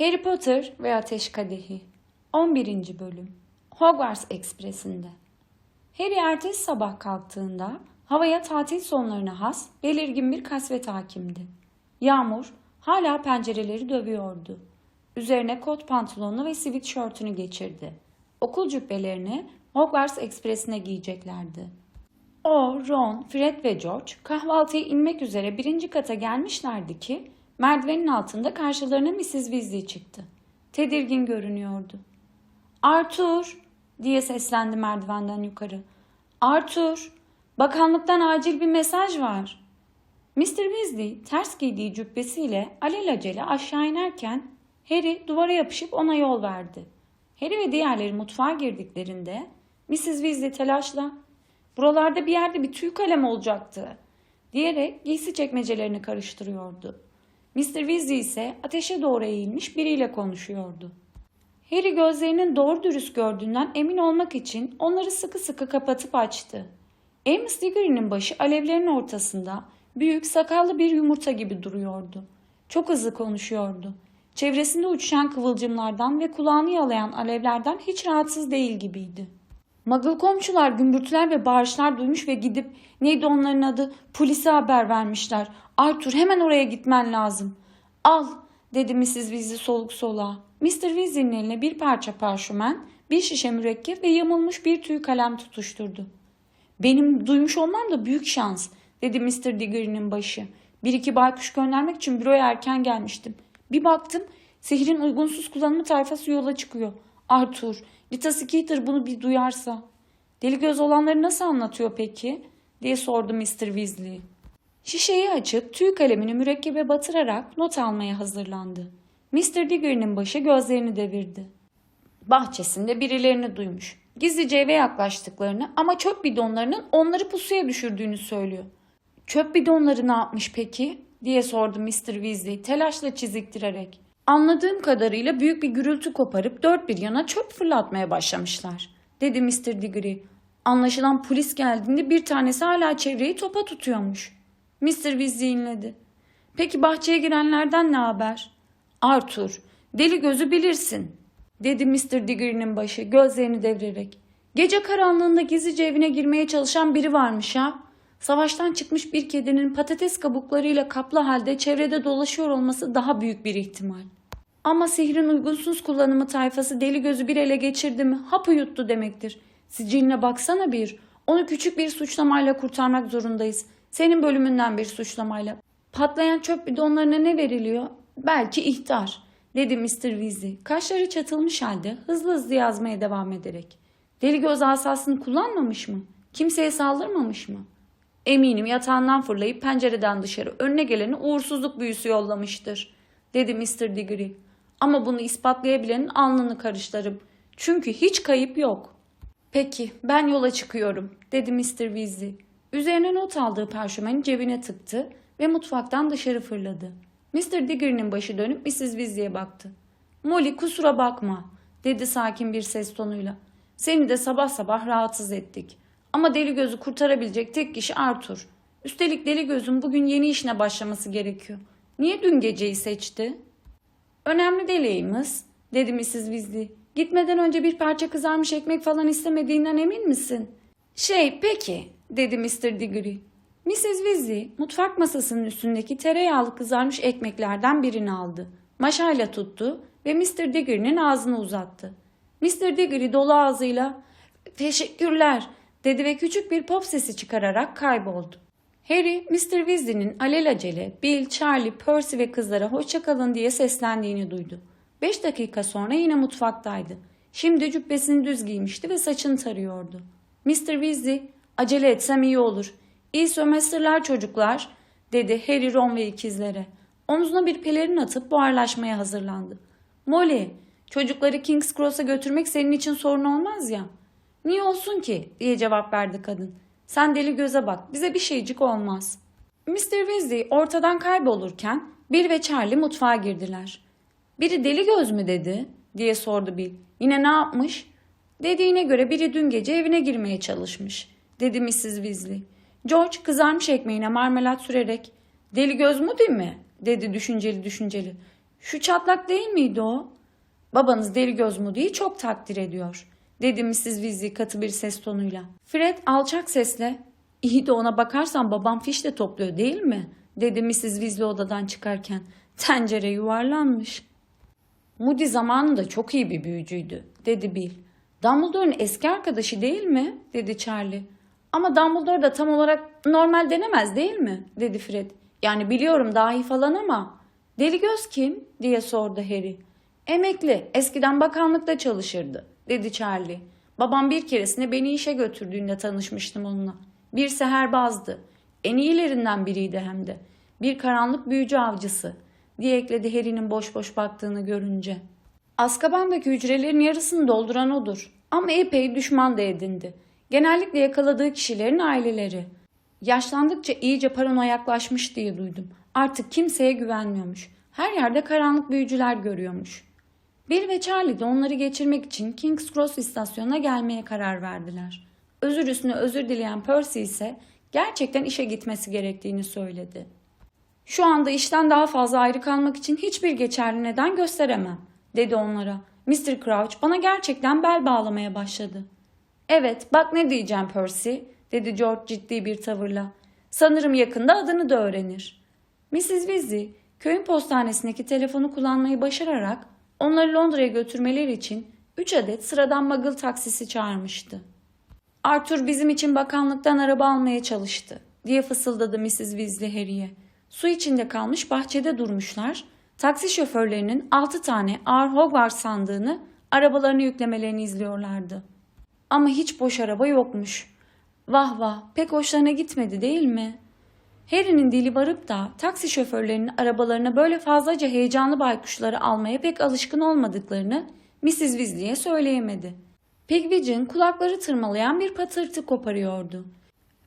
Harry Potter ve Ateş Kadehi 11. Bölüm Hogwarts Ekspresi'nde Harry ertesi sabah kalktığında havaya tatil sonlarına has belirgin bir kasvet hakimdi. Yağmur hala pencereleri dövüyordu. Üzerine kot pantolonunu ve sivit şörtünü geçirdi. Okul cübbelerini Hogwarts Ekspresi'ne giyeceklerdi. O, Ron, Fred ve George kahvaltıya inmek üzere birinci kata gelmişlerdi ki merdivenin altında karşılarına Mrs. Weasley çıktı. Tedirgin görünüyordu. Arthur diye seslendi merdivenden yukarı. Arthur, bakanlıktan acil bir mesaj var. Mr. Weasley ters giydiği cübbesiyle alelacele aşağı inerken Harry duvara yapışıp ona yol verdi. Harry ve diğerleri mutfağa girdiklerinde Mrs. Weasley telaşla buralarda bir yerde bir tüy kalem olacaktı diyerek giysi çekmecelerini karıştırıyordu. Mr. Weasley ise ateşe doğru eğilmiş biriyle konuşuyordu. Harry gözlerinin doğru dürüst gördüğünden emin olmak için onları sıkı sıkı kapatıp açtı. Amos Diggory'nin başı alevlerin ortasında büyük sakallı bir yumurta gibi duruyordu. Çok hızlı konuşuyordu. Çevresinde uçuşan kıvılcımlardan ve kulağını yalayan alevlerden hiç rahatsız değil gibiydi. Muggle komşular gümbürtüler ve bağırışlar duymuş ve gidip neydi onların adı polise haber vermişler. Arthur hemen oraya gitmen lazım. Al dedi Mrs. Weasley soluk soluğa. Mr. Weasley'nin eline bir parça parşömen, bir şişe mürekkep ve yamulmuş bir tüy kalem tutuşturdu. Benim duymuş olmam da büyük şans dedi Mr. Diggory'nin başı. Bir iki baykuş göndermek için büroya erken gelmiştim. Bir baktım sihrin uygunsuz kullanımı tayfası yola çıkıyor. Arthur, Rita Skeeter bunu bir duyarsa. Deli göz olanları nasıl anlatıyor peki? diye sordu Mr. Weasley. Şişeyi açıp tüy kalemini mürekkebe batırarak not almaya hazırlandı. Mr. Diggory'nin başı gözlerini devirdi. Bahçesinde birilerini duymuş. Gizlice eve yaklaştıklarını ama çöp bidonlarının onları pusuya düşürdüğünü söylüyor. Çöp bidonları ne yapmış peki? diye sordu Mr. Weasley telaşla çiziktirerek. Anladığım kadarıyla büyük bir gürültü koparıp dört bir yana çöp fırlatmaya başlamışlar, dedi Mr. Diggory. Anlaşılan polis geldiğinde bir tanesi hala çevreyi topa tutuyormuş. Mr. Weasley inledi. Peki bahçeye girenlerden ne haber? Arthur, deli gözü bilirsin, dedi Mr. Diggory'nin başı gözlerini devirerek. Gece karanlığında gizlice evine girmeye çalışan biri varmış ha. Savaştan çıkmış bir kedinin patates kabuklarıyla kaplı halde çevrede dolaşıyor olması daha büyük bir ihtimal. Ama sihrin uygunsuz kullanımı tayfası deli gözü bir ele geçirdi mi hapı yuttu demektir. Siciline baksana bir. Onu küçük bir suçlamayla kurtarmak zorundayız. Senin bölümünden bir suçlamayla. Patlayan çöp bidonlarına ne veriliyor? Belki ihtar, dedi Mr. Weasley. Kaşları çatılmış halde hızlı hızlı yazmaya devam ederek. Deli göz asasını kullanmamış mı? Kimseye saldırmamış mı? Eminim yatağından fırlayıp pencereden dışarı önüne geleni uğursuzluk büyüsü yollamıştır, dedi Mr. Diggory. Ama bunu ispatlayabilenin alnını karışlarım. Çünkü hiç kayıp yok. Peki ben yola çıkıyorum, dedi Mr. Weasley. Üzerine not aldığı parşömeni cebine tıktı ve mutfaktan dışarı fırladı. Mr. Diggory'nin başı dönüp Mrs. Weasley'e baktı. Molly kusura bakma, dedi sakin bir ses tonuyla. Seni de sabah sabah rahatsız ettik. Ama deli gözü kurtarabilecek tek kişi Arthur. Üstelik deli gözün bugün yeni işine başlaması gerekiyor. Niye dün geceyi seçti? Önemli deleyimiz, dedi Mrs. Weasley. Gitmeden önce bir parça kızarmış ekmek falan istemediğinden emin misin? Şey peki, dedi Mr. Diggory. Mrs. Weasley mutfak masasının üstündeki tereyağlı kızarmış ekmeklerden birini aldı. Maşayla tuttu ve Mr. Diggory'nin ağzını uzattı. Mr. Diggory dolu ağzıyla teşekkürler dedi ve küçük bir pop sesi çıkararak kayboldu. Harry, Mr. Weasley'nin alelacele Bill, Charlie, Percy ve kızlara hoşçakalın diye seslendiğini duydu. Beş dakika sonra yine mutfaktaydı. Şimdi cübbesini düz giymişti ve saçını tarıyordu. Mr. Weasley, acele etsem iyi olur. İyi sömestrler çocuklar, dedi Harry, Ron ve ikizlere. Omzuna bir pelerin atıp buharlaşmaya hazırlandı. Molly, çocukları King's Cross'a götürmek senin için sorun olmaz ya. Niye olsun ki? diye cevap verdi kadın. Sen deli göze bak, bize bir şeycik olmaz. Mr. Weasley ortadan kaybolurken Bill ve Charlie mutfağa girdiler. Biri deli göz mü dedi diye sordu Bill. Yine ne yapmış? Dediğine göre biri dün gece evine girmeye çalışmış dedi Mrs. Weasley. George kızarmış ekmeğine marmelat sürerek deli göz mü değil mi dedi düşünceli düşünceli. Şu çatlak değil miydi o? Babanız deli göz Moody'yi çok takdir ediyor, dedi Mrs. Weasley katı bir ses tonuyla. Fred alçak sesle, iyi de ona bakarsan babam fiş de topluyor değil mi? dedi Mrs. Weasley odadan çıkarken. Tencere yuvarlanmış. Moody zamanında çok iyi bir büyücüydü, dedi Bill. Dumbledore'un eski arkadaşı değil mi? dedi Charlie. Ama Dumbledore da tam olarak normal denemez değil mi? dedi Fred. Yani biliyorum dahi falan ama. Deli göz kim? diye sordu Harry. Emekli, eskiden bakanlıkta çalışırdı, dedi Charlie. Babam bir keresinde beni işe götürdüğünde tanışmıştım onunla. Bir seherbazdı. En iyilerinden biriydi hem de. Bir karanlık büyücü avcısı, diye ekledi Harry'nin boş boş baktığını görünce. Azkaban'daki hücrelerin yarısını dolduran odur. Ama epey düşman da edindi. Genellikle yakaladığı kişilerin aileleri. Yaşlandıkça iyice paranoyaklaşmış diye duydum. Artık kimseye güvenmiyormuş. Her yerde karanlık büyücüler görüyormuş. Bill ve Charlie de onları geçirmek için King's Cross istasyonuna gelmeye karar verdiler. Özür üstüne özür dileyen Percy ise gerçekten işe gitmesi gerektiğini söyledi. Şu anda işten daha fazla ayrı kalmak için hiçbir geçerli neden gösteremem, dedi onlara. Mr. Crouch bana gerçekten bel bağlamaya başladı. Evet, bak ne diyeceğim Percy, dedi George ciddi bir tavırla. Sanırım yakında adını da öğrenir. Mrs. Weasley, köyün postanesindeki telefonu kullanmayı başararak onları Londra'ya götürmeleri için üç adet sıradan muggle taksisi çağırmıştı. Arthur bizim için bakanlıktan araba almaya çalıştı, diye fısıldadı Mrs. Weasley Harry'e. Su içinde kalmış bahçede durmuşlar. Taksi şoförlerinin altı tane ağır Hogwarts sandığını arabalarına yüklemelerini izliyorlardı. Ama hiç boş araba yokmuş. Vah vah pek hoşlarına gitmedi değil mi? Harry'nin dili varıp da taksi şoförlerinin arabalarına böyle fazlaca heyecanlı baykuşları almaya pek alışkın olmadıklarını Mrs. Weasley'e söyleyemedi. Pigwidgeon kulakları tırmalayan bir patırtı koparıyordu.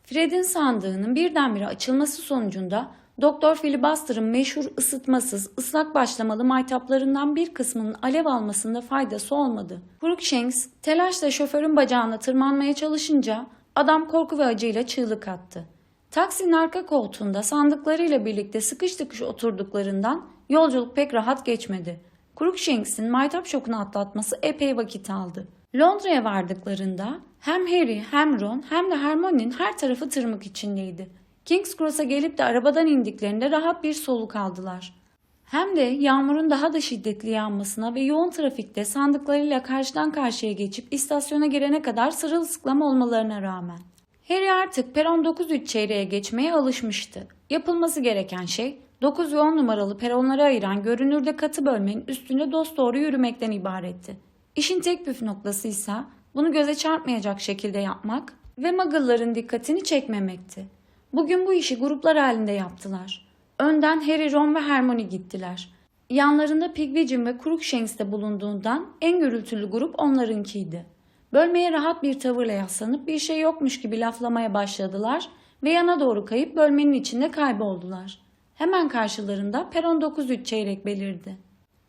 Fred'in sandığının birdenbire açılması sonucunda Doktor Filibuster'ın meşhur ısıtmasız, ıslak başlamalı maytaplarından bir kısmının alev almasında faydası olmadı. Crookshanks telaşla şoförün bacağına tırmanmaya çalışınca adam korku ve acıyla çığlık attı. Taksinin arka koltuğunda sandıklarıyla birlikte sıkış tıkış oturduklarından yolculuk pek rahat geçmedi. Crookshanks'in maytap şokunu atlatması epey vakit aldı. Londra'ya vardıklarında hem Harry hem Ron hem de Hermione'nin her tarafı tırmık içindeydi. King's Cross'a gelip de arabadan indiklerinde rahat bir soluk aldılar. Hem de yağmurun daha da şiddetli yağmasına ve yoğun trafikte sandıklarıyla karşıdan karşıya geçip istasyona girene kadar sırılsıklam olmalarına rağmen. Harry artık peron 9-3 çeyreğe geçmeye alışmıştı. Yapılması gereken şey 9 ve 10 numaralı peronları ayıran görünürde katı bölmenin üstünde dosdoğru yürümekten ibaretti. İşin tek püf noktası ise bunu göze çarpmayacak şekilde yapmak ve muggle'ların dikkatini çekmemekti. Bugün bu işi gruplar halinde yaptılar. Önden Harry, Ron ve Hermione gittiler. Yanlarında Pigwidgeon ve Crookshanks de bulunduğundan en gürültülü grup onlarınkiydi. Bölmeye rahat bir tavırla yaslanıp bir şey yokmuş gibi laflamaya başladılar ve yana doğru kayıp bölmenin içinde kayboldular. Hemen karşılarında peron 9-3 çeyrek belirdi.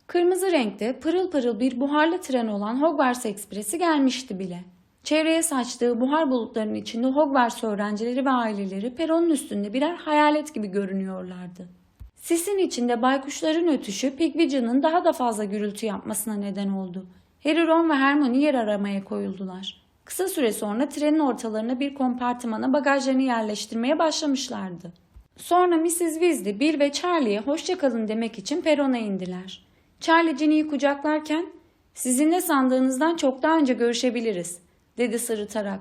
Kırmızı renkte pırıl pırıl bir buharlı tren olan Hogwarts Ekspresi gelmişti bile. Çevreye saçtığı buhar bulutlarının içinde Hogwarts öğrencileri ve aileleri peronun üstünde birer hayalet gibi görünüyorlardı. Sisin içinde baykuşların ötüşü Pigwidgeon'ın daha da fazla gürültü yapmasına neden oldu. Harry, Ron ve Hermione yer aramaya koyuldular. Kısa süre sonra trenin ortalarına bir kompartımana bagajlarını yerleştirmeye başlamışlardı. Sonra Mrs. Weasley, Bill ve Charlie'ye hoşçakalın demek için perona indiler. Charlie Ginny'yi kucaklarken sizinle sandığınızdan çok daha önce görüşebiliriz dedi sırıtarak.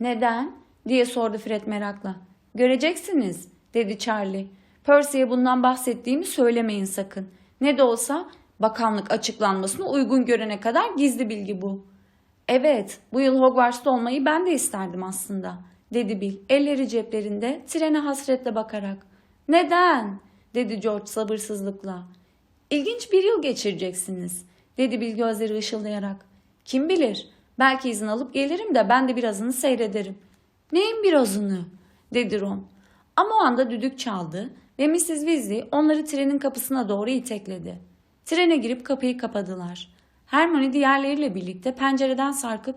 Neden? diye sordu Fred merakla. Göreceksiniz dedi Charlie. Percy'ye bundan bahsettiğimi söylemeyin sakın. Ne de olsa bakanlık açıklanmasını uygun görene kadar gizli bilgi bu. Evet, bu yıl Hogwarts'ta olmayı ben de isterdim aslında, dedi Bill, elleri ceplerinde trene hasretle bakarak. Neden? dedi George sabırsızlıkla. İlginç bir yıl geçireceksiniz, dedi Bill gözleri ışıldayarak. Kim bilir, Belki izin alıp gelirim de ben de birazını seyrederim. Neyin birazını? dedi Ron. Ama o anda düdük çaldı ve Mrs. Weasley onları trenin kapısına doğru itekledi. Trene girip kapıyı kapadılar. Hermione diğerleriyle birlikte pencereden sarkıp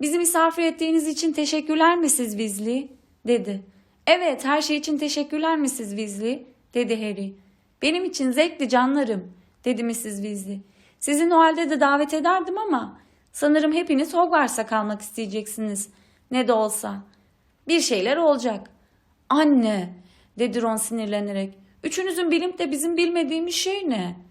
''Bizi misafir ettiğiniz için teşekkürler Mrs. Weasley?'' dedi. ''Evet her şey için teşekkürler Mrs. Weasley'' dedi Harry. ''Benim için zevkli canlarım.'' dedi Mrs. Weasley. Sizi Noel'de de davet ederdim ama sanırım hepiniz Hogwarts'a kalmak isteyeceksiniz. Ne de olsa. Bir şeyler olacak. Anne, dedi Ron sinirlenerek. Üçünüzün bilip de bizim bilmediğimiz şey ne?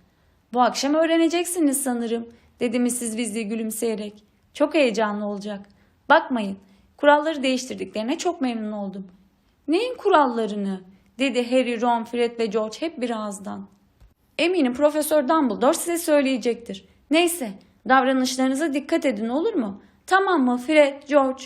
Bu akşam öğreneceksiniz sanırım, dedi Mrs. Weasley gülümseyerek. Çok heyecanlı olacak. Bakmayın, kuralları değiştirdiklerine çok memnun oldum. Neyin kurallarını? dedi Harry, Ron, Fred ve George hep bir ağızdan. Eminim Profesör Dumbledore size söyleyecektir. Neyse, davranışlarınıza dikkat edin olur mu? Tamam mı Fred, George?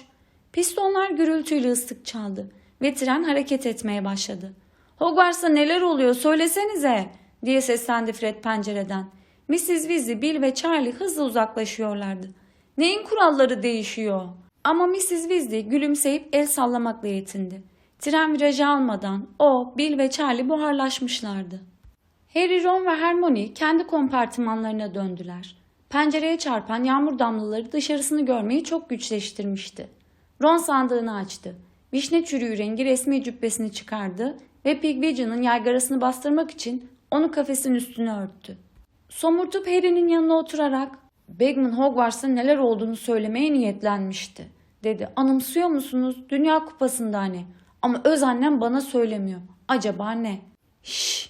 Pistonlar gürültüyle ıslık çaldı ve tren hareket etmeye başladı. Hogwarts'ta neler oluyor söylesenize diye seslendi Fred pencereden. Mrs. Weasley, Bill ve Charlie hızla uzaklaşıyorlardı. Neyin kuralları değişiyor? Ama Mrs. Weasley gülümseyip el sallamakla yetindi. Tren virajı almadan o, Bill ve Charlie buharlaşmışlardı. Harry, Ron ve Hermione kendi kompartımanlarına döndüler. Pencereye çarpan yağmur damlaları dışarısını görmeyi çok güçleştirmişti. Ron sandığını açtı. Vişne çürüğü rengi resmi cübbesini çıkardı ve Pigwidgeon'ın yaygarasını bastırmak için onu kafesin üstüne örttü. Somurtup Harry'nin yanına oturarak Bagman Hogwarts'ta neler olduğunu söylemeye niyetlenmişti, dedi. Anımsıyor musunuz? Dünya kupasında hani. Ama öz annem bana söylemiyor. Acaba ne? Şşş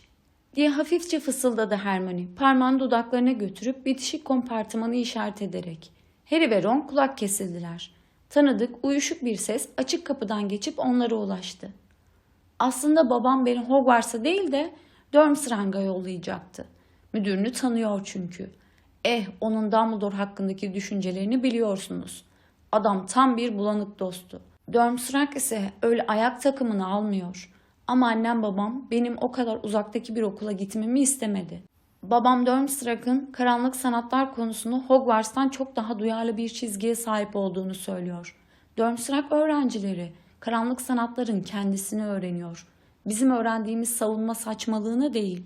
diye hafifçe fısıldadı Hermione parmağını dudaklarına götürüp bitişik kompartımanı işaret ederek. Harry ve Ron kulak kesildiler. Tanıdık, uyuşuk bir ses açık kapıdan geçip onlara ulaştı. Aslında babam beni Hogwarts'a değil de Durmstrang'a yollayacaktı. Müdürünü tanıyor çünkü. Eh onun Dumbledore hakkındaki düşüncelerini biliyorsunuz. Adam tam bir bulanık dostu. Durmstrang ise öyle ayak takımını almıyor. Ama annem babam benim o kadar uzaktaki bir okula gitmemi istemedi. Babam Durmstrang'ın karanlık sanatlar konusunda Hogwarts'tan çok daha duyarlı bir çizgiye sahip olduğunu söylüyor. Durmstrang öğrencileri karanlık sanatların kendisini öğreniyor. Bizim öğrendiğimiz savunma saçmalığını değil.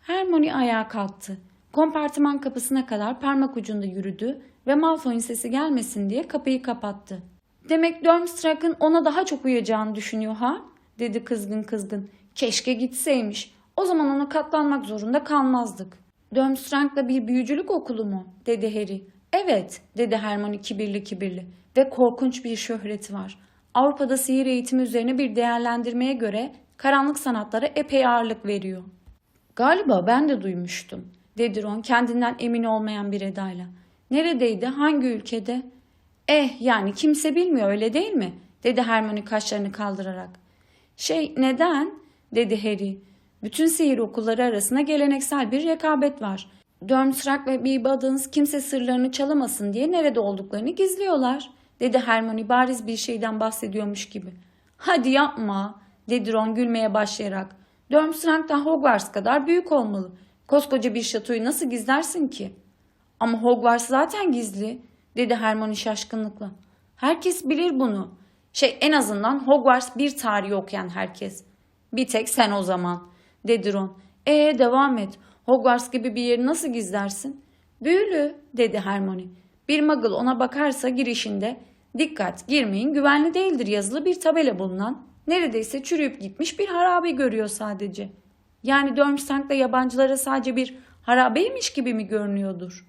Hermione ayağa kalktı. Kompartıman kapısına kadar parmak ucunda yürüdü ve Malfoy'un sesi gelmesin diye kapıyı kapattı. Demek Durmstrang'ın ona daha çok uyacağını düşünüyor ha? dedi kızgın kızgın. Keşke gitseymiş. O zaman ona katlanmak zorunda kalmazdık. Durmstrang'da bir büyücülük okulu mu? dedi Harry. Evet, dedi Hermione kibirli kibirli. Ve korkunç bir şöhreti var. Avrupa'da sihir eğitimi üzerine bir değerlendirmeye göre karanlık sanatlara epey ağırlık veriyor. Galiba ben de duymuştum, dedi Ron kendinden emin olmayan bir edayla. Neredeydi, hangi ülkede? Eh yani kimse bilmiyor öyle değil mi? dedi Hermione kaşlarını kaldırarak. Şey neden? dedi Harry. Bütün sihir okulları arasında geleneksel bir rekabet var. Durmstrang ve B. Buddens kimse sırlarını çalamasın diye nerede olduklarını gizliyorlar, dedi Hermione bariz bir şeyden bahsediyormuş gibi. Hadi yapma, dedi Ron gülmeye başlayarak. Durmstrang da Hogwarts kadar büyük olmalı. Koskoca bir şatoyu nasıl gizlersin ki? Ama Hogwarts zaten gizli, dedi Hermione şaşkınlıkla. Herkes bilir bunu. Şey en azından Hogwarts bir tarihi okuyan herkes. Bir tek sen o zaman, dedi Ron. Ee devam et. Hogwarts gibi bir yeri nasıl gizlersin? Büyülü, dedi Hermione. Bir muggle ona bakarsa girişinde dikkat girmeyin güvenli değildir yazılı bir tabela bulunan neredeyse çürüyüp gitmiş bir harabe görüyor sadece. Yani Durmstrang'da yabancılara sadece bir harabeymiş gibi mi görünüyordur?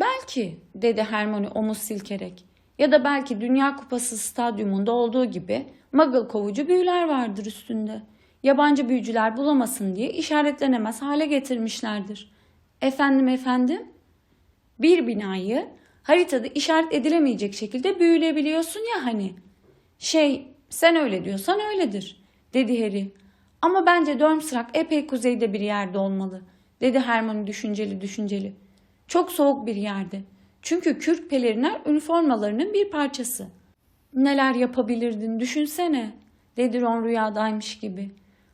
Belki, dedi Hermione omuz silkerek. Ya da belki Dünya Kupası stadyumunda olduğu gibi muggle kovucu büyüler vardır üstünde. Yabancı büyücüler bulamasın diye işaretlenemez hale getirmişlerdir. Efendim efendim? Bir binayı haritada işaret edilemeyecek şekilde büyülebiliyorsun ya hani. Şey, sen öyle diyorsan öyledir, dedi Harry. Ama bence Durmstrang epey kuzeyde bir yerde olmalı, dedi Hermione düşünceli düşünceli. Çok soğuk bir yerde. Çünkü kürk pelerinler üniformalarının bir parçası. Neler yapabilirdin düşünsene, dedi Ron rüyadaymış gibi.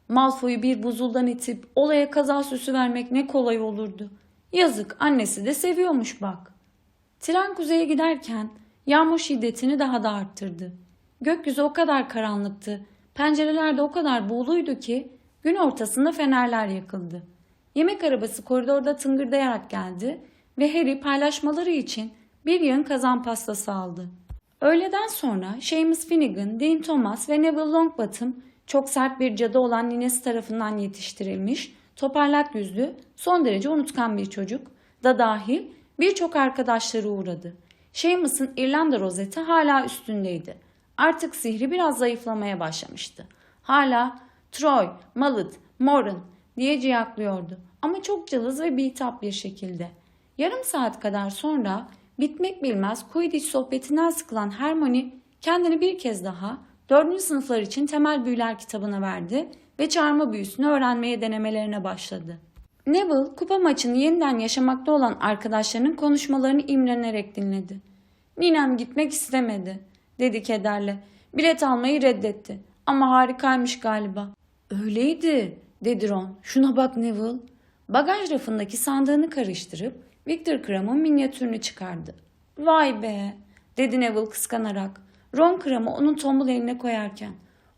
Malfoy'u bir buzuldan itip olaya kaza süsü vermek ne kolay olurdu. Yazık annesi de seviyormuş bak. Tren kuzeye giderken yağmur şiddetini daha da arttırdı. Gökyüzü o kadar karanlıktı, pencereler de o kadar buğuluydu ki gün ortasında fenerler yakıldı. Yemek arabası koridorda tıngırdayarak geldi ve Harry paylaşmaları için bir yığın kazan pastası aldı. Öğleden sonra Seamus Finnegan, Dean Thomas ve Neville Longbottom çok sert bir cadı olan ninesi tarafından yetiştirilmiş, toparlak yüzlü, son derece unutkan bir çocuk da dahil birçok arkadaşları uğradı. Seamus'un İrlanda rozeti hala üstündeydi. Artık sihri biraz zayıflamaya başlamıştı. Hala Troy, Mallet, Moran diye ciyaklıyordu ama çok cılız ve bitap bir şekilde. Yarım saat kadar sonra bitmek bilmez Quidditch sohbetinden sıkılan Hermione kendini bir kez daha dördüncü sınıflar için temel büyüler kitabına verdi ve çarmıha büyüsünü öğrenmeye denemelerine başladı. Neville kupa maçını yeniden yaşamakta olan arkadaşlarının konuşmalarını imrenerek dinledi. Ninem gitmek istemedi, dedi kederle. Bilet almayı reddetti. Ama harikaymış galiba. Öyleydi, dedi Ron. Şuna bak Neville. Bagaj rafındaki sandığını karıştırıp Victor Crumb'ın minyatürünü çıkardı. Vay be, dedi Neville kıskanarak. Ron Crumb'ı onun tombul eline koyarken.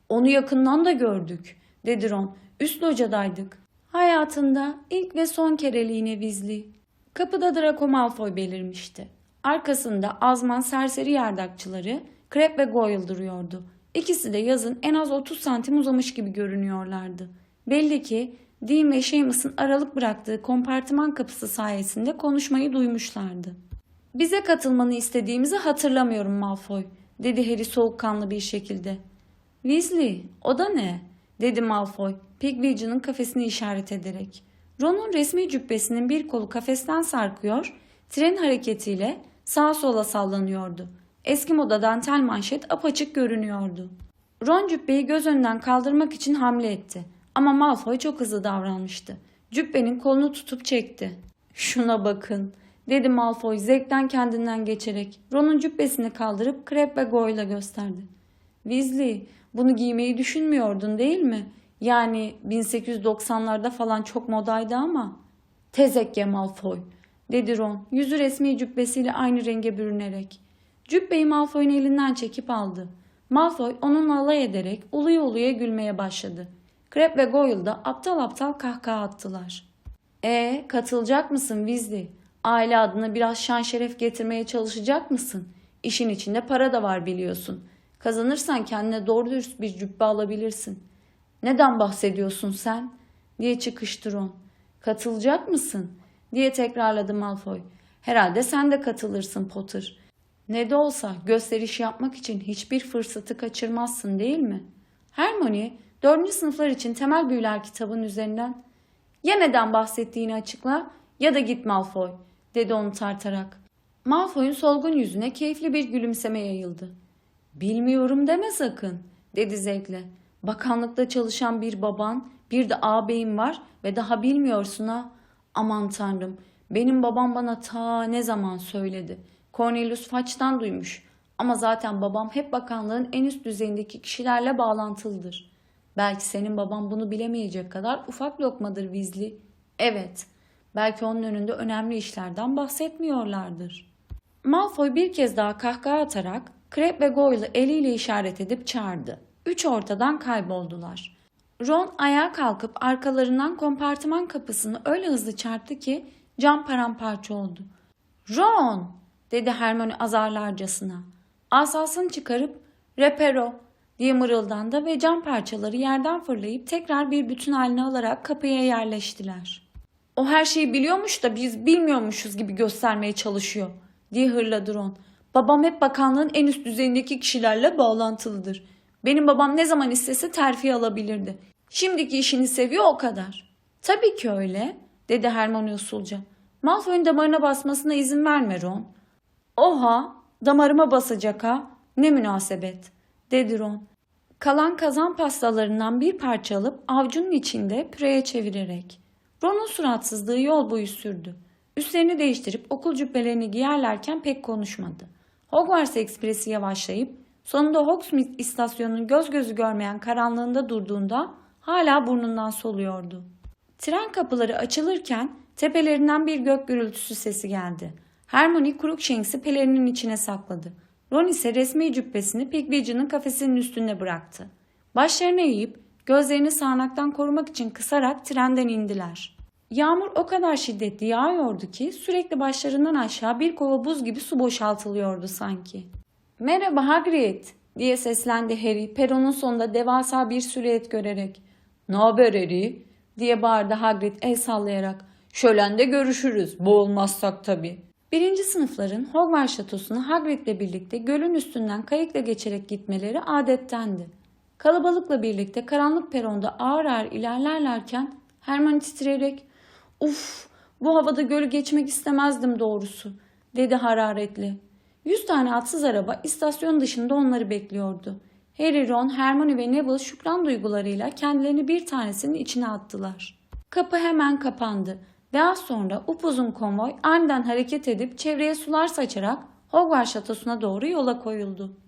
Onu yakından da gördük, dedi Ron. Üst locadaydık. Hayatında ilk ve son kereliğine Weasley. Kapıda Draco Malfoy belirmişti. Arkasında azman serseri yardakçıları Crab ve Goyle duruyordu. İkisi de yazın en az 30 santim uzamış gibi görünüyorlardı. Belli ki Dean ve Seamus'un aralık bıraktığı kompartıman kapısı sayesinde konuşmayı duymuşlardı. Bize katılmanı istediğimizi hatırlamıyorum Malfoy, dedi Harry soğukkanlı bir şekilde. Weasley, o da ne? dedi Malfoy, Pigwidgeon'un kafesini işaret ederek. Ron'un resmi cübbesinin bir kolu kafesten sarkıyor, tren hareketiyle sağa sola sallanıyordu. Eski moda dantel manşet apaçık görünüyordu. Ron cübbeyi göz önünden kaldırmak için hamle etti. Ama Malfoy çok hızlı davranmıştı. Cübbenin kolunu tutup çekti. Şuna bakın, dedi Malfoy zevkten kendinden geçerek. Ron'un cübbesini kaldırıp Crab ve Goyle'a gösterdi. Weasley, bunu giymeyi düşünmüyordun değil mi? Yani 1890'larda falan çok modaydı ama. Tezekke Malfoy, dedi Ron, yüzü resmi cübbesiyle aynı renge bürünerek. Cübbeyi Malfoy'un elinden çekip aldı. Malfoy onunla alay ederek uluya uluya gülmeye başladı. Crab ve Goyle da aptal aptal kahkaha attılar. E katılacak mısın Weasley? Aile adına biraz şan şeref getirmeye çalışacak mısın? İşin içinde para da var biliyorsun. Kazanırsan kendine doğru dürüst bir cübbe alabilirsin. Neden bahsediyorsun sen? diye çıkıştı Ron. Katılacak mısın? diye tekrarladı Malfoy. Herhalde sen de katılırsın Potter. Ne de olsa gösteriş yapmak için hiçbir fırsatı kaçırmazsın değil mi? Hermione, dördüncü sınıflar için temel büyüler kitabının üzerinden ya neden bahsettiğini açıkla ya da git Malfoy, dedi onu tartarak. Malfoy'un solgun yüzüne keyifli bir gülümseme yayıldı. Bilmiyorum deme sakın, dedi zevkle. Bakanlıkta çalışan bir baban, bir de ağabeyin var ve daha bilmiyorsun ha. Aman tanrım, benim babam bana ta ne zaman söyledi. Cornelius Fudge'dan duymuş. Ama zaten babam hep bakanlığın en üst düzeyindeki kişilerle bağlantılıdır. Belki senin baban bunu bilemeyecek kadar ufak lokmadır Weasley. Evet, belki onun önünde önemli işlerden bahsetmiyorlardır. Malfoy bir kez daha kahkaha atarak Crabbe ve Goyle'ı eliyle işaret edip çağırdı. Üç ortadan kayboldular. Ron ayağa kalkıp arkalarından kompartıman kapısını öyle hızlı çarptı ki cam paramparça oldu. Ron! Dedi Hermione azarlarcasına. Asasını çıkarıp repero diye mırıldandı ve cam parçaları yerden fırlayıp tekrar bir bütün haline alarak kapıya yerleştiler. O her şeyi biliyormuş da biz bilmiyormuşuz gibi göstermeye çalışıyor diye hırladı Ron. Babam hep bakanlığın en üst düzeyindeki kişilerle bağlantılıdır. Benim babam ne zaman istese terfi alabilirdi. Şimdiki işini seviyor o kadar. Tabii ki öyle, dedi Hermione usulca. Malfoy'un damarına basmasına izin verme Ron. Oha, damarıma basacak ha. Ne münasebet, dedi Ron. Kalan kazan pastalarından bir parça alıp avcunun içinde püreye çevirerek. Ron'un suratsızlığı yol boyu sürdü. Üstlerini değiştirip okul cübbelerini giyerlerken pek konuşmadı. Hogwarts Ekspresi yavaşlayıp sonunda Hogsmeade istasyonunun göz gözü görmeyen karanlığında durduğunda hala burnundan soluyordu. Tren kapıları açılırken tepelerinden bir gök gürültüsü sesi geldi. Hermione Crookshanks'i pelerinin içine sakladı. Ron ise resmi cübbesini Pigwidgeon'un kafesinin üstüne bıraktı. Başlarını eğip gözlerini sağanaktan korumak için kısarak trenden indiler. Yağmur o kadar şiddetli yağıyordu ki sürekli başlarından aşağı bir kova buz gibi su boşaltılıyordu sanki. Merhaba Hagrid diye seslendi Harry peronun sonunda devasa bir silüet görerek. Ne haber Harry? diye bağırdı Hagrid el sallayarak. Şölende görüşürüz, boğulmazsak tabii. Birinci sınıfların Hogwarts şatosuna Hagrid'le birlikte gölün üstünden kayıkla geçerek gitmeleri adettendi. Kalabalıkla birlikte karanlık peronda ağır ağır ilerlerlerken Hermione titreyerek ''Uf, bu havada gölü geçmek istemezdim doğrusu.'' dedi hararetli. Yüz tane atsız araba istasyon dışında onları bekliyordu. Harry, Ron, Hermione ve Neville şükran duygularıyla kendilerini bir tanesinin içine attılar. Kapı hemen kapandı az sonra upuzun konvoy aniden hareket edip çevreye sular saçarak Hogwarts şatosuna doğru yola koyuldu.